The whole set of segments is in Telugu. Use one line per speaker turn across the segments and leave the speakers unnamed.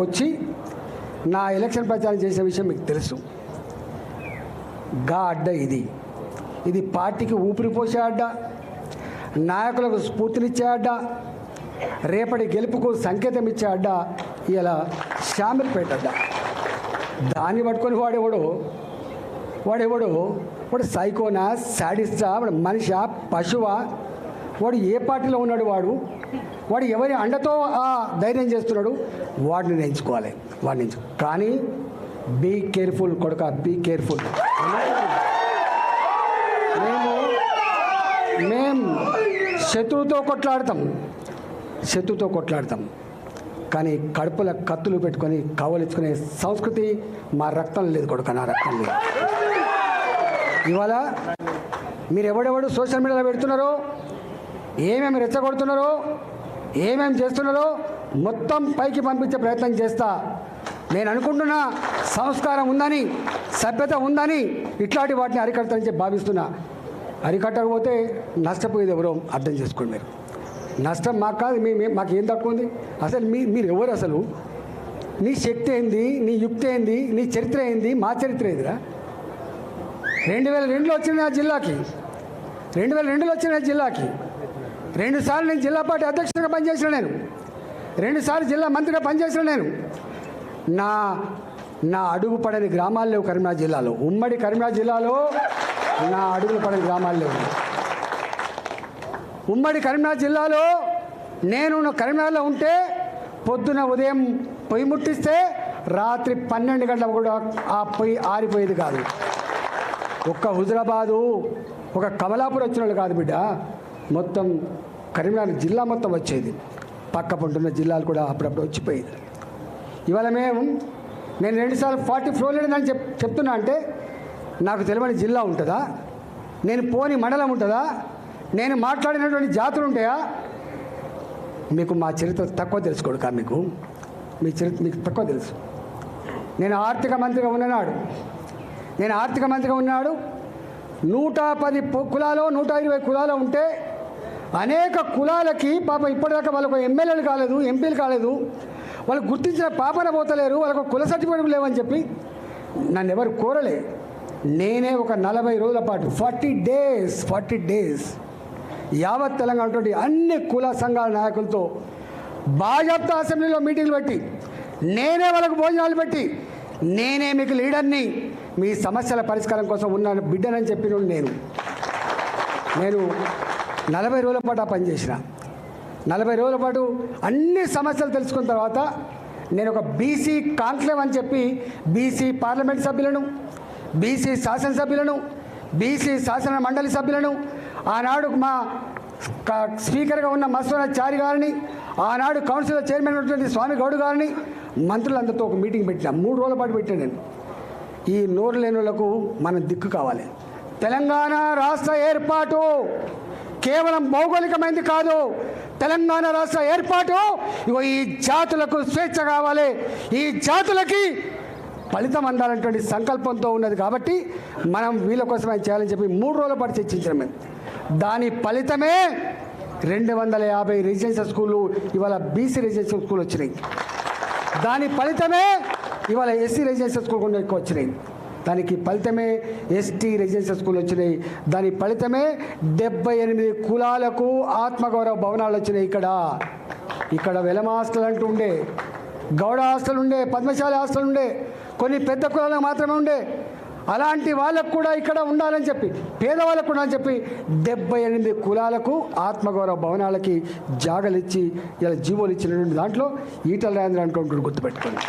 వచ్చి నా ఎలక్షన్ ప్రచారం చేసిన విషయం మీకు తెలుసు. గా అడ్డ ఇది. ఇది పార్టీకి ఊపిరి పోసే అడ్డ నాయకులకు స్ఫూర్తినిచ్చే అడ్డ రేపటి గెలుపుకు సంకేతం ఇచ్చే అడ్డ ఇలా శామిల్పేట అడ్డ. దాన్ని పట్టుకొని వాడేవాడు వాడేవాడు వాడు సైకోనా శాడిస్టా వాడు మనిషా పశువా వాడు ఏ పార్టీలో ఉన్నాడు వాడు? వాడు ఎవరి అండతో ధైర్యం చేస్తున్నాడు? వాడిని ఎంచుకోవాలి వాడిని ఎంచు కానీ బీ కేర్ఫుల్ కొడుక బీ కేర్ఫుల్. మేము మేము శత్రువుతో కొట్లాడతాం. శత్రుతో కొట్లాడతాం. కానీ కడుపుల కత్తులు పెట్టుకొని కవలించుకునే సంస్కృతి మా రక్తం లేదు కొడుక నా రక్తం లేదు. ఇవాళ మీరు ఎవడెవడు సోషల్ మీడియాలో పెడుతున్నారో ఏమేమి రెచ్చగొడుతున్నారో ఏమేమి చేస్తున్నారో మొత్తం పైకి పంపించే ప్రయత్నం చేస్తా. నేను అనుకుంటున్నా సంస్కారం ఉందని సభ్యత ఉందని ఇట్లాంటి వాటిని అరికడతానని చెప్పి భావిస్తున్నా. అరికట్టకపోతే నష్టపోయేది ఎవరో అర్థం చేసుకోండి మీరు. నష్టం మాకు కాదు మీ మాకు ఏం తక్కువ ఉంది? అసలు మీ మీరు ఎవరు అసలు? నీ శక్తి ఏంది? నీ యుక్తి ఏంది? నీ చరిత్ర ఏంది? మా చరిత్ర ఏందిరా? రెండు వేల రెండులో వచ్చిన నా జిల్లాకి. రెండు వేల రెండులో వచ్చిన జిల్లాకి. రెండుసార్లు నేను జిల్లా పార్టీ అధ్యక్షుడిగా పనిచేసిన నేను. రెండుసార్లు జిల్లా మంత్రిగా పనిచేసిన నేను. నా నా అడుగు పడని గ్రామాలు లేవు కరీంనగర్ జిల్లాలో. ఉమ్మడి కరీంనగర్ జిల్లాలో నా అడుగులు పడని గ్రామాలు లేవు. ఉమ్మడి కరీంనగర్ జిల్లాలో నేను కరీంనగర్లో ఉంటే పొద్దున ఉదయం పొయ్యి ముట్టిస్తే రాత్రి పన్నెండు గంటలకు కూడా ఆ పొయ్యి ఆరిపోయేది కాదు. ఒక్క హుజరాబాదు ఒక కమలాపూర్ వచ్చిన వాళ్ళు కాదు బిడ్డ. మొత్తం కరీంనగర్ జిల్లా మొత్తం వచ్చేది. పక్క పంటున్న జిల్లాలు కూడా అప్పుడప్పుడు వచ్చిపోయేది. ఇవాళ మేము నేను రెండుసార్లు ఫార్టీ ఫ్లోర్ లేదని చెప్ చెప్తున్నా అంటే నాకు తెలియని జిల్లా ఉంటుందా? నేను పోని మండలం ఉంటుందా? నేను మాట్లాడినటువంటి జాతులు ఉంటాయా? మీకు మా చరిత్ర తక్కువ తెలుసుకోడుకా మీకు. మీ చరిత్ర మీకు తక్కువ తెలుసు. నేను ఆర్థిక మంత్రిగా ఉన్ననాడు. నేను ఆర్థిక మంత్రిగా ఉన్నాడు నూట పది కులాలో నూట ఇరవై కులాలో ఉంటే అనేక కులాలకి పాప ఇప్పటిదాకా వాళ్ళకు ఎమ్మెల్యేలు కాలేదు ఎంపీలు కాలేదు. వాళ్ళు గుర్తించిన పాపన పోతలేరు వాళ్ళకు కుల సర్టిఫికేట్ లేవని చెప్పి నన్ను ఎవరు కోరలే. నేనే ఒక నలభై రోజుల పాటు ఫార్టీ డేస్ ఫార్టీ డేస్ యావత్ తెలంగాణ అన్ని కుల సంఘాల నాయకులతో భాజపా అసెంబ్లీలో మీటింగ్లు పెట్టి నేనే వాళ్ళకు భోజనాలు పెట్టి నేనే మీకు లీడర్ని మీ సమస్యల పరిష్కారం కోసం ఉన్నాను బిడ్డనని చెప్పిన నేను. నేను నలభై రోజుల పాటు ఆ పని చేసిన. నలభై రోజుల పాటు అన్ని సమస్యలు తెలుసుకున్న తర్వాత నేను ఒక బీసీ కాన్క్లేవ్ అని చెప్పి బీసీ పార్లమెంట్ సభ్యులను బీసీ శాసనసభ్యులను బీసీ శాసన మండలి సభ్యులను ఆనాడు మా స్పీకర్గా ఉన్న మస్వన చారి గారిని ఆనాడు కౌన్సిల్ చైర్మన్ ఉన్నటువంటి స్వామి గౌడ్ గారిని మంత్రులందరితో ఒక మీటింగ్ పెట్టిన. మూడు రోజుల పాటు పెట్టాను నేను. ఈ నోరు లేని మనం దిక్కు కావాలి. తెలంగాణ రాష్ట్ర ఏర్పాటు. కేవలం భౌగోళికమైనది కాదు. తెలంగాణ రాష్ట్ర ఏర్పాటు. ఇగో ఈ జాతులకు స్వేచ్ఛ కావాలి. ఈ జాతులకి ఫలితం అందాలనేటువంటి సంకల్పంతో ఉన్నది కాబట్టి మనం వీళ్ళ కోసమే చేయాలని చెప్పి మూడు రోజుల పాటు చర్చించడం మేము దాని ఫలితమే రెండు వందల యాభై రెసిడెన్షియల్ స్కూళ్ళు ఇవాళ బీసీ రెసిడెన్షియల్ స్కూల్ వచ్చినాయి. దాని ఫలితమే ఇవాళ ఎస్సీ రెసిడెన్షియల్ స్కూల్ కూడా ఎక్కువ వచ్చినాయి దానికి ఫలితమే ఎస్టీ రెసిడెన్షియల్ స్కూల్ వచ్చినాయి. దాని ఫలితమే డెబ్బై ఎనిమిది కులాలకు ఆత్మగౌరవ భవనాలు వచ్చినాయి ఇక్కడ. ఇక్కడ వెలమ హాస్టల్ అంటూ ఉండే గౌడ హాస్టల్ ఉండే పద్మశాలి హాస్టల్ ఉండే కొన్ని పెద్ద కులాలకు మాత్రమే ఉండే. అలాంటి వాళ్ళకు కూడా ఇక్కడ ఉండాలని చెప్పి పేదవాళ్ళకు కూడా అని చెప్పి డెబ్బై ఎనిమిది కులాలకు ఆత్మగౌరవ భవనాలకి జాగలు ఇచ్చి ఇలా జీవోలు ఇచ్చినటువంటి దాంట్లో ఈటల రాజేంద్ర అంటూ గుర్తుపెట్టుకోండి.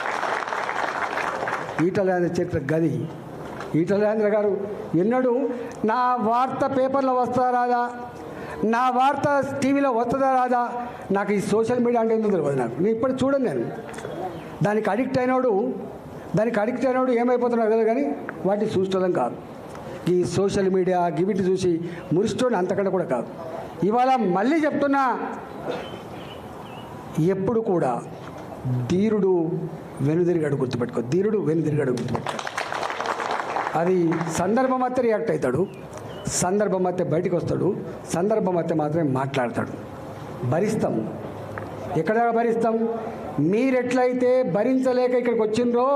ఈటల రాజేంద్ర చరిత్ర గది ఈటల రాజేంద్ర గారు ఎన్నడూ నా వార్త పేపర్లో వస్తా రాదా? నా వార్త టీవీలో వస్తుందా రాదా? నాకు ఈ సోషల్ మీడియా అంటే ఏందో తెలియదు నాకు? నేను ఇప్పుడు చూడండి నేను. దానికి అడిక్ట్ అయినోడు దానికి అడిక్ట్ అయినోడు ఏమైపోతున్నాడు కదా కానీ వాటిని చూసుకోవడం కాదు. ఈ సోషల్ మీడియా గివిటి చూసి మురిస్తోని అంతకంటే కూడా కాదు. ఇవాళ మళ్ళీ చెప్తున్నా ఎప్పుడు కూడా ధీరుడు వెనుదిరిగాడు గుర్తుపెట్టుకో. ధీరుడు వెనుదిరిగాడు గుర్తుపెట్టుకో. అది సందర్భం అయితే రియాక్ట్ అవుతాడు సందర్భం అయితే బయటికి వస్తాడు సందర్భం అయితే మాత్రమే మాట్లాడతాడు. భరిస్తాం. ఎక్కడ భరిస్తాం? మీరెట్లయితే భరించలేక ఇక్కడికి వచ్చిండ్రో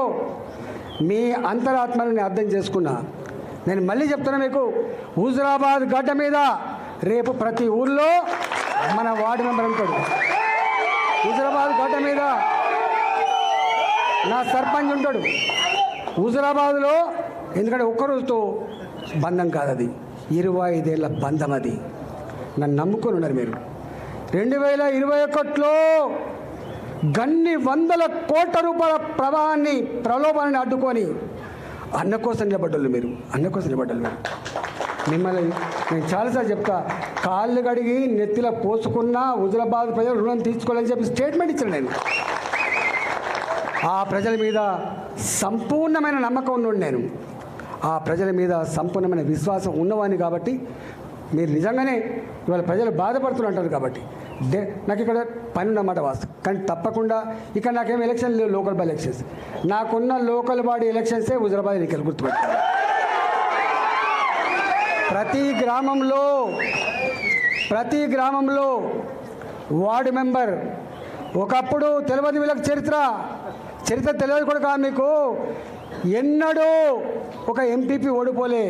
మీ అంతరాత్మను నేను అర్థం చేసుకున్నా. నేను మళ్ళీ చెప్తున్నా మీకు హుజరాబాద్ గడ్డ మీద రేపు ప్రతి ఊర్లో మన వార్డు మెంబర్ ఉంటాడు. హుజరాబాద్ గడ్డ మీద నా సర్పంచ్ ఉంటాడు. హుజరాబాద్లో ఎందుకంటే ఒక్కరోజుతో బంధం కాదు అది ఇరవై ఐదేళ్ళ బంధం అది నన్ను నమ్ముకొని ఉన్నారు మీరు. రెండు వేల ఇరవై ఒకటిలో గన్ని వందల కోట్ల రూపాయల ప్రవాహాన్ని ప్రలోభాన్ని అడ్డుకొని అన్న కోసం నిలబడ్డోళ్ళు మీరు. అన్న కోసం నిలబడ్డోళ్ళు మీరు. మిమ్మల్ని నేను చాలాసార్లు చెప్తా కాళ్ళు కడిగి నెత్తిలో పోసుకున్నా హుజరాబాద్ ప్రజలు రుణం తీసుకోవాలని చెప్పి స్టేట్మెంట్ ఇచ్చాను నేను. ఆ ప్రజల మీద సంపూర్ణమైన నమ్మకం ఉన్నోడు నేను. ఆ ప్రజల మీద సంపూర్ణమైన విశ్వాసం ఉన్నవాడిని కాబట్టి మీరు నిజంగానే ఇవాళ ప్రజలు బాధపడుతున్నారు అంటారు కాబట్టి. డే నాకు ఇక్కడ పని ఉన్నమాట వాసు కానీ తప్పకుండా ఇక్కడ నాకేం ఎలక్షన్ లేవు లోకల్ బాడీ ఎలక్షన్స్. నాకున్న లోకల్ బాడీ ఎలక్షన్సే హుజరాబాద్ ఎన్నికలు గుర్తుపెట్టాను ప్రతి గ్రామంలో ప్రతి గ్రామంలో వార్డు మెంబర్ ఒకప్పుడు తెలియదు వీళ్ళకి చరిత్ర చరిత్ర తెలియదు కూడా కాదు మీకు. ఎన్నడూ ఒక ఎంపీపీ ఓడిపోలే.